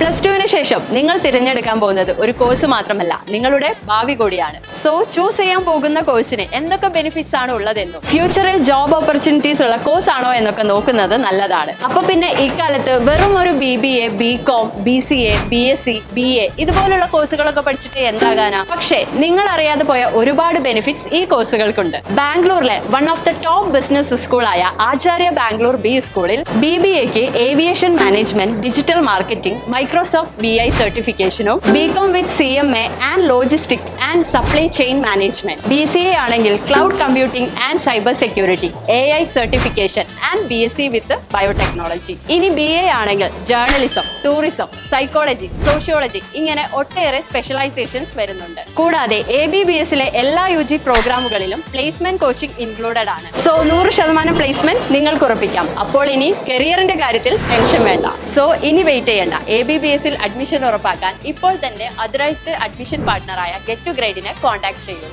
Plus ടുവിന് ശേഷം നിങ്ങൾ തിരഞ്ഞെടുക്കാൻ പോകുന്നത് ഒരു കോഴ്സ് മാത്രമല്ല നിങ്ങളുടെ ഭാവി കൂടിയാണ്. സോ ചൂസ് ചെയ്യാൻ പോകുന്ന കോഴ്സിന് എന്തൊക്കെ ബെനിഫിറ്റ്സ് ആണ് ഉള്ളതെന്നും ഫ്യൂച്ചറിൽ ജോബ് ഓപ്പർച്യൂണിറ്റീസ് ഉള്ള കോഴ്സ് ആണോ എന്നൊക്കെ നോക്കുന്നത് നല്ലതാണ്. അപ്പൊ പിന്നെ ഇക്കാലത്ത് വെറും ഒരു B B A B com B C A B S C B A ഇതുപോലുള്ള കോഴ്സുകളൊക്കെ പഠിച്ചിട്ട് എന്താകാനാ? പക്ഷേ നിങ്ങൾ അറിയാതെ പോയ ഒരുപാട് ബെനിഫിറ്റ്സ് ഈ കോഴ്സുകൾക്കുണ്ട് ബാംഗ്ലൂരിലെ one of the top business സ്കൂളായ Acharya Bangalore B സ്കൂളിൽ ബി ബി എക്ക് aviation management digital marketing Microsoft B I സർട്ടിഫിക്കേഷനും B com with C M A and logistic and supply chain management B C A ആണെങ്കിൽ cloud computing and cyber security A I certification and B S C with biotechnology ഇനി B A ആണെങ്കിൽ journalism tourism psychology sociology ഇങ്ങനെ ഒട്ടേറെ specialisations വരുന്നുണ്ട്. കൂടാതെ A B B എസിലെ എല്ലാ U G പ്രോഗ്രാമുകളിലും പ്ലേസ്മെന്റ് കോച്ചിംഗ് ഇൻക്ലൂഡഡ് ആണ്. സോ നൂറ് ശതമാനം പ്ലേസ്മെന്റ് നിങ്ങൾക്ക് ഉറപ്പിക്കാം അപ്പോൾ ഇനി കരിയറിന്റെ കാര്യത്തിൽ ടെൻഷൻ വേണ്ട. സോ ഇനി വെയിറ്റ് ചെയ്യേണ്ട. എ ബി ബി എസിൽ അഡ്മിഷൻ ഉറപ്പാക്കാൻ ഇപ്പോൾ തന്നെ അതറൈസ്ഡ് അഡ്മിഷൻ പാർട്ട്ണറായ ഗെറ്റ് ടു ഗ്രേഡിനെ കോൺടാക്ട് ചെയ്യൂ